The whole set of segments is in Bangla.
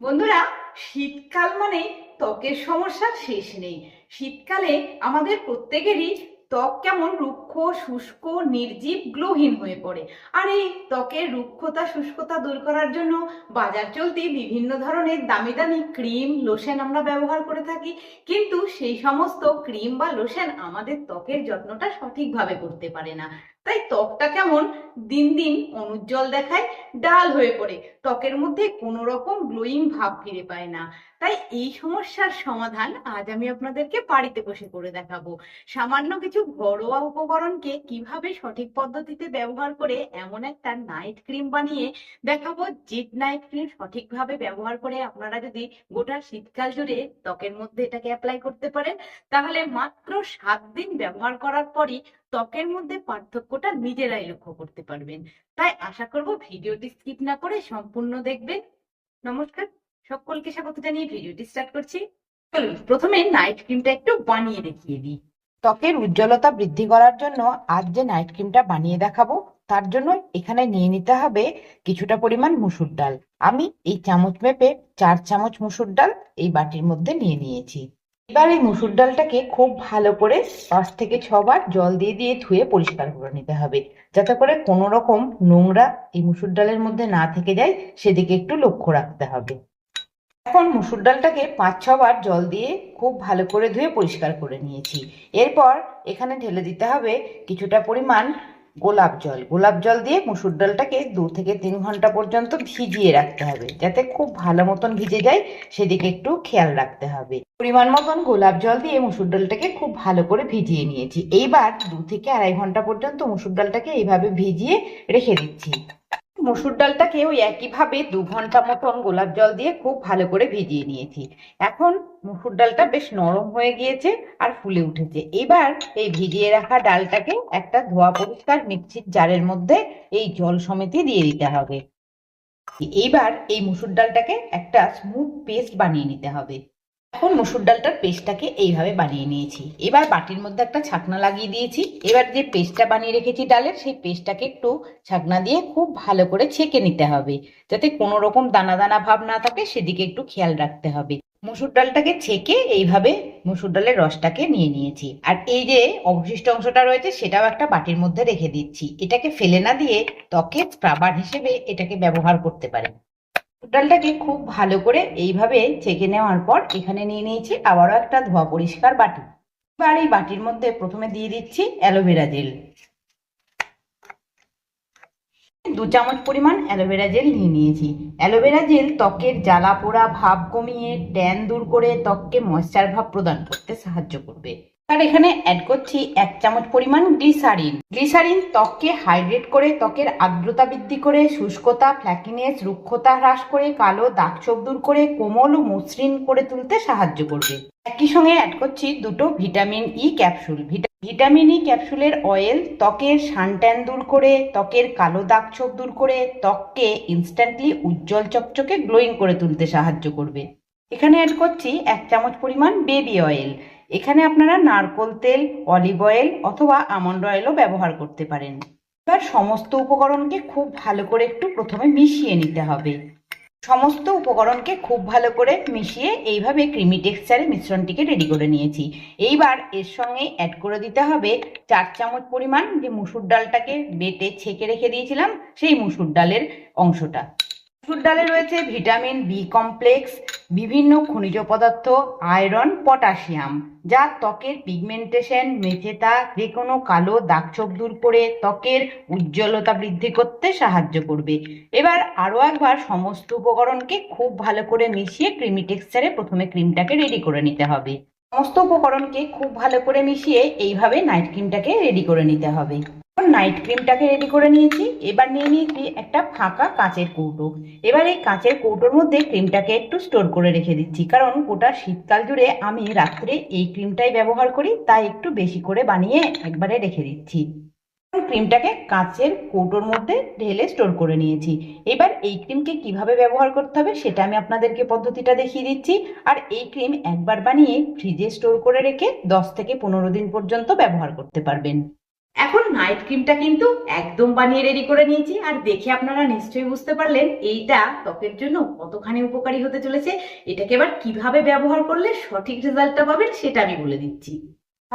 বন্ধুরা শীতকাল মানে ত্বকের সমস্যার শেষ নেই। শীতকালে আমাদের প্রত্যেকেরই ত্বক কেমন রুক্ষ, শুষ্ক, নির্জীব, গ্লোহীন হয়ে পড়ে। আর এই ত্বকের রুক্ষতা, শুষ্কতা দূর করার জন্য বাজার চলতি বিভিন্ন ধরনের দামি দামি ক্রিম, লোশন আমরা ব্যবহার করে থাকি। কিন্তু সেই সমস্ত ক্রিম বা লোশন আমাদের ত্বকের যত্নটা সঠিকভাবে করতে পারে না। তাই ত্বকটা কেমন দিন দিন অনুজ্জ্বল দেখায়, ডাল হয়ে পড়ে। ত্বকের মধ্যে কোনো রকম গ্লোয়িং ভাব ফিরে পায় না। তাই এই সমস্যার সমাধান আজ আমি আপনাদেরকে বাড়িতে বসে করে দেখাবো। সামান্য কিছু ঘরোয়া উপকরণকে কীভাবে সঠিক পদ্ধতিতে ব্যবহার করে এমন একটা নাইট ক্রিম বানিয়ে দেখাবো? যে নাইট ক্রিম সঠিকভাবে ব্যবহার করে আপনারা যদি গোটা শীতকাল জুড়ে ত্বকের মধ্যে এটাকে অ্যাপ্লাই করতে পারেন, তাহলে মাত্র সাত দিন ব্যবহার করার পরই ত্বকের মধ্যে পার্থক্যটা নিজেরাই লক্ষ্য করতে পারবেন। তাই আশা করব ভিডিওটি স্কিপ না করে সম্পূর্ণ দেখবেন। নমস্কার, সকলকে স্বাগত জানিয়ে ভিডিওটি স্টার্ট করছি। চলুন, প্রথমে নাইট ক্রিমটা একটু বানিয়ে দেখিয়ে দিই। ত্বকের উজ্জ্বলতা বৃদ্ধি করার জন্য আজ যে নাইট ক্রিমটা বানিয়ে দেখাবো, তার জন্য এখানে নিয়ে নিতে হবে কিছুটা পরিমাণ মুসুর ডাল। আমি এই চামচ মেপে চার চামচ মুসুর ডাল এই বাটির মধ্যে নিয়ে নিয়েছি। এবার এই মুসুর ডালটাকে খুব ভালো করে পাঁচ থেকে ছবার জল দিয়ে দিয়ে ধুয়ে পরিষ্কার করে নিতে হবে, যাতে করে কোনো রকম নোংরা এই মুসুর ডালের মধ্যে না থেকে যায়, সেদিকে একটু লক্ষ্য রাখতে হবে। এখন মুসুর ডালটাকে পাঁচ ছবার জল দিয়ে খুব ভালো করে ধুয়ে পরিষ্কার করে নিয়েছি। এরপর এখানে ঢেলে দিতে হবে কিছুটা পরিমাণ গোলাপ জল। গোলাপ জল দিয়ে মুসুর ডালটাকে দু থেকে তিন ঘণ্টা পর্যন্ত ভিজিয়ে রাখতে হবে, যাতে খুব ভালো মতন ভিজে যায়, সেদিকে একটু খেয়াল রাখতে হবে। পরিমাণ মতন গোলাপ জল দিয়ে মুসুর ডালটাকে খুব ভালো করে ভিজিয়ে নিয়েছি। এইবার দু থেকে আড়াই ঘণ্টা পর্যন্ত মুসুর ডালটাকে এইভাবে ভিজিয়ে রেখে দিচ্ছি। মসুর ডালটাকে ওই একইভাবে দু ঘণ্টা মতন গোলাপ জল দিয়ে খুব ভালো করে ভিজিয়ে নিয়েছি। এখন মসুর ডালটা বেশ নরম হয়ে গিয়েছে আর ফুলে উঠেছে। এবার এই ভিজিয়ে রাখা ডালটাকে একটা ধোয়া পরিষ্কার মিক্সির জারের মধ্যে এই জল সমেতে দিয়ে দিতে হবে। এইবার এই মসুর ডালটাকে একটা স্মুথ পেস্ট বানিয়ে নিতে হবে। এখন মসুর ডালটার পেস্টটাকে এইভাবে বানিয়ে নিয়েছি। এবার বাটির মধ্যে একটা ছাকনা লাগিয়ে দিয়েছি। এবার যে পেস্টটা বানিয়ে রেখেছি ডালের, সেই পেস্টটাকে একটু ছাকনা দিয়ে খুব ভালো করে ছেঁকে নিতে হবে। যাতে কোনো রকম দানা দানা ভাব না থাকে, সেদিকে একটু খেয়াল রাখতে হবে। মসুর ডালটাকে ছেঁকে এইভাবে মসুর ডালের রসটাকে নিয়ে নিয়েছি। আর এই যে অবশিষ্ট অংশটা রয়েছে, সেটাও একটা বাটির মধ্যে রেখে দিচ্ছি। এটাকে ফেলে না দিয়ে ত্বকের স্ক্রাবার হিসেবে এটাকে ব্যবহার করতে পারেন। ডালটাকে খুব ভালো করে এইভাবে ছেঁকে নেওয়ার পর এখানে নিয়ে নিয়েছি আবারও একটা ধোয়া পরিষ্কার বাটি। এবার এই বাটির মধ্যে প্রথমে দিয়ে দিচ্ছি অ্যালোভেরা জেল। দু চামচ পরিমাণ অ্যালোভেরা জেল নিয়ে নিয়েছি। অ্যালোভেরা জেল ত্বকের জ্বালা পোড়া ভাব কমিয়ে, ট্যান দূর করে ত্বককে ময়শ্চার ভাব প্রদান করতে সাহায্য করবে। আর এখানে অ্যাড করছি এক চামচ পরিমাণ গ্লিসারিন গ্লিসারিন ত্বককে হাইড্রেট করে, ত্বকের আর্দ্রতা বৃদ্ধি করে, শুষ্কতা ফ্ল্যাকিনেস রুক্ষতা হ্রাস করে, কালো দাগ ছোপ দূর করে, কোমল ও মসৃণ করে তুলতে সাহায্য করবে। একই সঙ্গে অ্যাড করছি দুটো vitamin E capsule vitamin E ক্যাপসুলের oil ত্বকের সানট্যান দূর করে, ত্বকের কালো দাগ ছোপ দূর করে, ত্বককে ইনস্ট্যান্টলি উজ্জ্বল চকচকে গ্লোয়িং করে তুলতে সাহায্য করবে। এখানে অ্যাড করছি এক চামচ পরিমাণ বেবি অয়েল এখানে আপনারা নারকোল তেল, অলিভ অয়েল অথবা আমন্ড অয়েলও ব্যবহার করতে পারেন। এবার সমস্ত উপকরণকে খুব ভালো করে একটু প্রথমে মিশিয়ে নিতে হবে। সমস্ত উপকরণকে খুব ভালো করে মিশিয়ে এইভাবে ক্রিমি টেক্সচারে মিশ্রণটিকে রেডি করে নিয়েছি। এইবার এর সঙ্গে অ্যাড করে দিতে হবে চার চামচ পরিমাণ যে মুসুর ডালটাকে বেটে ছেঁকে রেখে দিয়েছিলাম, সেই মুসুর ডালের অংশটা। মুসুর ডালে রয়েছে ভিটামিন বি কমপ্লেক্স বিভিন্ন খনিজ পদার্থ, আয়রন, পটাশিয়াম, যা ত্বকের পিগমেন্টেশন, মেচেতা যে কোনো কালো দাগছোপ দূর করে ত্বকের উজ্জ্বলতা বৃদ্ধি করতে সাহায্য করবে। এবার আরও একবার সমস্ত উপকরণকে খুব ভালো করে মিশিয়ে ক্রিমি টেক্সচারে প্রথমে ক্রিমটাকে রেডি করে নিতে হবে। সমস্ত উপকরণকে খুব ভালো করে মিশিয়ে এইভাবে নাইট ক্রিমটাকে রেডি করে নিতে হবে। নাইট ক্রিমটাকে রেডি করে নিয়েছি। এবার নিয়ে নিয়েছি একটা ফাঁকা কাঁচের কৌটো। এবার এই কাঁচের কৌটোর মধ্যে ক্রিমটাকে একটু স্টোর করে রেখে দিচ্ছি। কারণ গোটা শীতকাল জুড়ে আমি রাত্রে এই ক্রিমটাই ব্যবহার করি, তাই একটু বেশি করে বানিয়ে একবারে রেখে দিচ্ছি। ক্রিমটাকে কাঁচের কৌটোর মধ্যে ঢেলে স্টোর করে নিয়েছি। এবার এই ক্রিমকে কীভাবে ব্যবহার করতে হবে সেটা আমি আপনাদেরকে পদ্ধতিটা দেখিয়ে দিচ্ছি। আর এই ক্রিম একবার বানিয়ে ফ্রিজে স্টোর করে রেখে দশ থেকে পনেরো দিন পর্যন্ত ব্যবহার করতে পারবেন। এখন নাইট ক্রিমটা কিন্তু একদম বানিয়ে রেডি করে নিয়েছি। আর দেখে আপনারা নিশ্চয়ই বুঝতে পারলেন, এইটা ত্বকের জন্য কতখানি উপকারী হতে চলেছে। এটাকে এবার কীভাবে ব্যবহার করলে সঠিক রেজাল্টটা পাবেন, সেটা আমি বলে দিচ্ছি।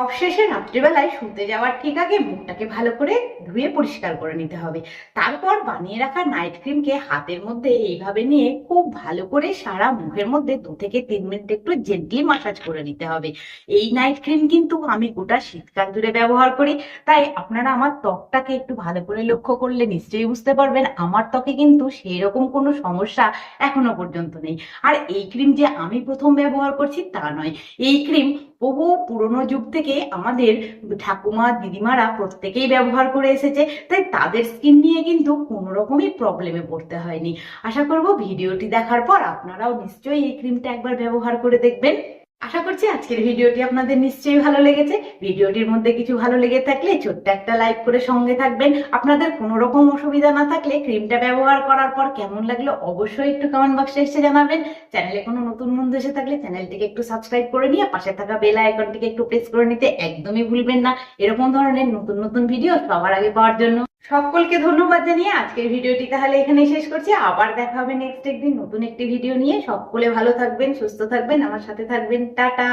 সবশেষে রাত্রিবেলায় শুতে যাওয়ার ঠিক আগে মুখটাকে ভালো করে ধুয়ে পরিষ্কার করে নিতে হবে। তারপর বানিয়ে রাখা নাইট ক্রিমকে হাতের মধ্যে এইভাবে নিয়ে খুব ভালো করে সারা মুখের মধ্যে দু থেকে তিন মিনিট একটু জেন্টলি মাসাজ করে নিতে হবে। এই নাইট ক্রিম কিন্তু আমি গোটা শীতকাল জুড়ে ব্যবহার করি। তাই আপনারা আমার ত্বকটাকে একটু ভালো করে লক্ষ্য করলে নিশ্চয়ই বুঝতে পারবেন, আমার ত্বকে কিন্তু সেই রকম কোনো সমস্যা এখনও পর্যন্ত নেই। আর এই ক্রিম যে আমি প্রথম ব্যবহার করছি তা নয়। এই ক্রিম বহু পুরনো যুগ থেকে আমাদের ঠাকুমা, দিদিমারা প্রত্যেকেই ব্যবহার করে এসেছে, তাই তাদের স্কিন নিয়ে কিন্তু কোনো রকমই প্রবলেমে পড়তে হয়নি। আশা করব ভিডিওটি দেখার পর আপনারাও নিশ্চয়ই এই ক্রিমটা একবার ব্যবহার করে দেখবেন। আশা করছি আজকের ভিডিওটি আপনাদের নিশ্চয়ই ভালো লেগেছে। ভিডিওটির মধ্যে কিছু ভালো লেগে থাকলে ছোট্ট একটা লাইক করে সঙ্গে থাকবেন। আপনাদের কোনো রকম অসুবিধা না থাকলে ক্রিমটা ব্যবহার করার পর কেমন লাগল অবশ্যই একটু কমেন্ট বক্সে এসে জানাবেন। চ্যানেলে কোনো নতুন বন্ধু এসে থাকলে চ্যানেলটিকে একটু সাবস্ক্রাইব করে নিয়ে পাশে থাকা বেল আইকনটিকে একটু প্রেস করে নিতে একদমই ভুলবেন না। এরকম ধরনের নতুন নতুন ভিডিও সবার আগে পাওয়ার জন্য। সকলকে ধন্যবাদ জানিয়ে আজকের ভিডিওটি তাহলে এখানে শেষ করছি। আবার দেখা হবে নেক্সট একদিন নতুন একটি ভিডিও নিয়ে। সকলে ভালো থাকবেন, সুস্থ থাকবেন, আমার সাথে থাকবেন। টাটা।